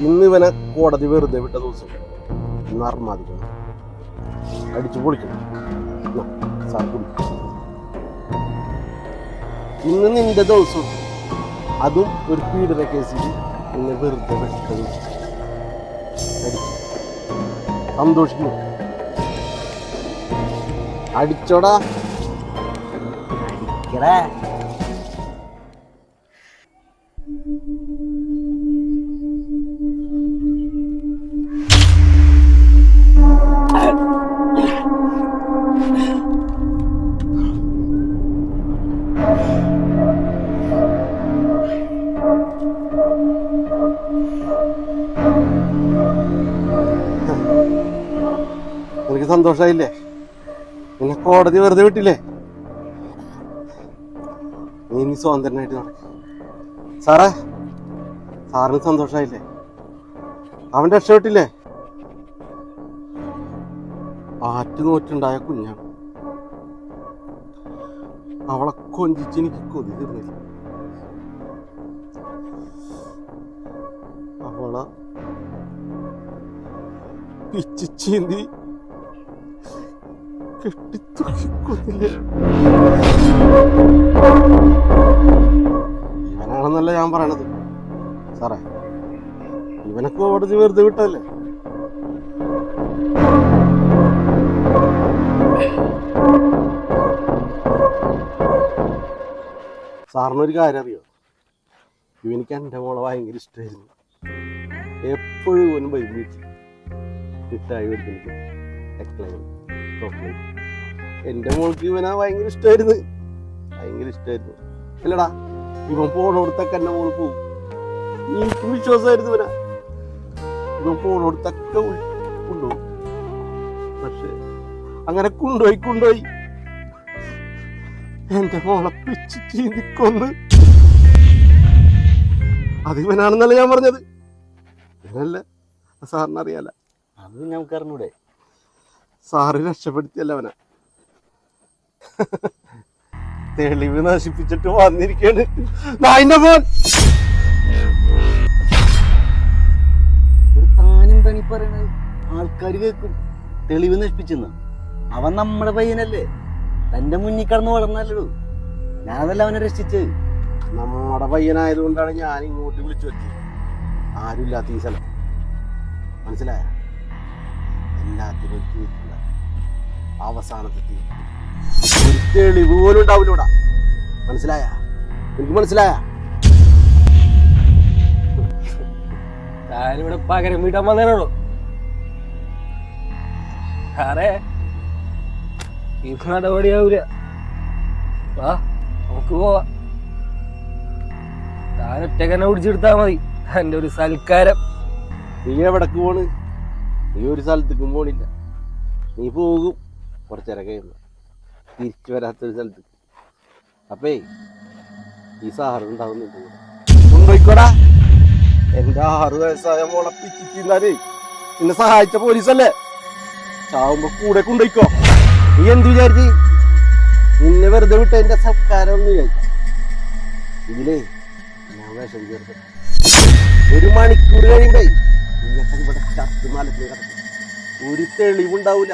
ഇന്ന് ഇവനെ കോടതി വെറുതെ വിട്ട ദിവസം ഇന്ന് അടിച്ചു പൊളിക്കണം. സാർ ഇന്ന് നിന്റെ ദിവസം അതും ഒരു പീഡന കേസിൽ ഇന്ന് വെറുതെ സന്തോഷിക്കുന്നു അടിച്ചോടാ. അടിക്കടേ. സന്തോഷമായില്ലേ നിന്നെ കോടതി വെറുതെ വിട്ടില്ലേ? ഇനി സ്വതന്ത്രനായിട്ട് നടക്കും. സാറേ സാറിന് സന്തോഷമായില്ലേ അവൻ രക്ഷപ്പെട്ടില്ലേ? ആറ്റു നോറ്റുണ്ടായ കുഞ്ഞാണ്. അവളെ കൊഞ്ചിച്ച് എനിക്ക് കൊതി തീർന്നില്ല. അവളെ പിച്ച് ചീന്തി കെട്ടിത്തുക്കിക്കൊന്നില്ലേ ഇവനാണെന്നല്ല ഞാൻ പറയണത്. സാറേ ഇവനൊക്കെ കോടതി വെറുതെ വിട്ടല്ലേ സാറിനൊരു കാര്യം അറിയോ? ഇവനിക്ക് എന്റെ മോളെ ഭയങ്കര ഇഷ്ടമായിരുന്നു എപ്പോഴും ഇവനും വൈകിട്ട് മിഠായി എക്ലൈൻ ചോക്ലേറ്റ്. എന്റെ മോൾക്ക് ഇവനെ ഭയങ്കര ഇഷ്ടമായിരുന്നു ഭയങ്കര ഇഷ്ടമായിരുന്നു അല്ലടാ ഇവൻ പോണോടത്തൊക്കെ എന്റെ മോൾ പോവും. എനിക്കും വിശ്വാസമായിരുന്നു ഇവനാ. ഇവൻ പോണോടത്തൊക്കെ കൊണ്ടുപോകും. പക്ഷെ അങ്ങനെ കൊണ്ടുപോയി കൊണ്ടുപോയി. എന്റെ മോളെ പിച്ച് ചീന്തിക്കൊന്ന്. അത് ഇവനാണെന്നല്ല ഞാൻ പറഞ്ഞത്. ഇവനല്ല. സാറിന് അറിയാല അത് ഞാൻ അറിഞ്ഞൂടെ സാറ് രക്ഷപ്പെടുത്തിയല്ല അവനെ. തെളിവ് നശിപ്പിച്ചിട്ട് വന്നിരിക്കാണ് ആൾക്കാർ കേൾക്കും. തെളിവ് നശിപ്പിച്ചെന്ന്. അവൻ നമ്മുടെ പയ്യനല്ലേ. തന്റെ മുന്നിൽ കടന്ന് വളർന്നല്ലോ ഞാനതല്ല അവനെ രക്ഷിച്ച് നമ്മുടെ പയ്യനായതുകൊണ്ടാണ് ഞാൻ ഇങ്ങോട്ട് വിളിച്ചു വെച്ചത് ആരുമില്ലാത്ത ഈ സ്ഥലം. മനസ്സിലായ? എല്ലാത്തിനും ഒരു തീർപ്പില്ല അവസാനത്തെ തീർപ്പ് ഒരു തെളിവ് പോലും ഉണ്ടാവില്ലൂടാ. മനസ്സിലായ? എനിക്ക് മനസ്സിലായ? ഞാനിവിടെ പകരം വീട്ടാൻ വന്നേനുള്ളൂ സാറേ ഈ നടപടിയാവൂല. വാ നമുക്ക് പോവാ. താൻ ഒറ്റക്കന്നെ പിടിച്ചെടുത്താ മതി. എന്റെ ഒരു സൽക്കാരം. നീ എവിടക്ക് പോണ്? നീ ഒരു സ്ഥലത്തേക്കും പോണില്ല. നീ പോകും. കുറച്ചേരം കഴിയുമ്പോൾ തിരിച്ചു വരാത്തൊരു സ്ഥലത്ത്. അപ്പേ ഈ സാറ് ഉണ്ടാവുന്നുണ്ട് എന്റെ ആറു വയസ്സായ മോളെ പിച്ചിന്നാലേ നിന്നെ സഹായിച്ച പോലീസല്ലേ? ചാവുമ്പോ കൂടെ കൊണ്ടുപോയിക്കോ. നീ എന്ത് വിചാരിച്ചു? നിന്നെ വെറുതെ വിട്ട എന്റെ സൽക്കാരം വിചാരിച്ചു. ഇതിലേ ഞാൻ വിഷം ചേർത്ത്. ഒരു മണിക്കൂർ കഴിയുമ്പേ ഇവിടെ ചത്ത് കിടക്കും. ഒരു തെളിവുണ്ടാവൂല.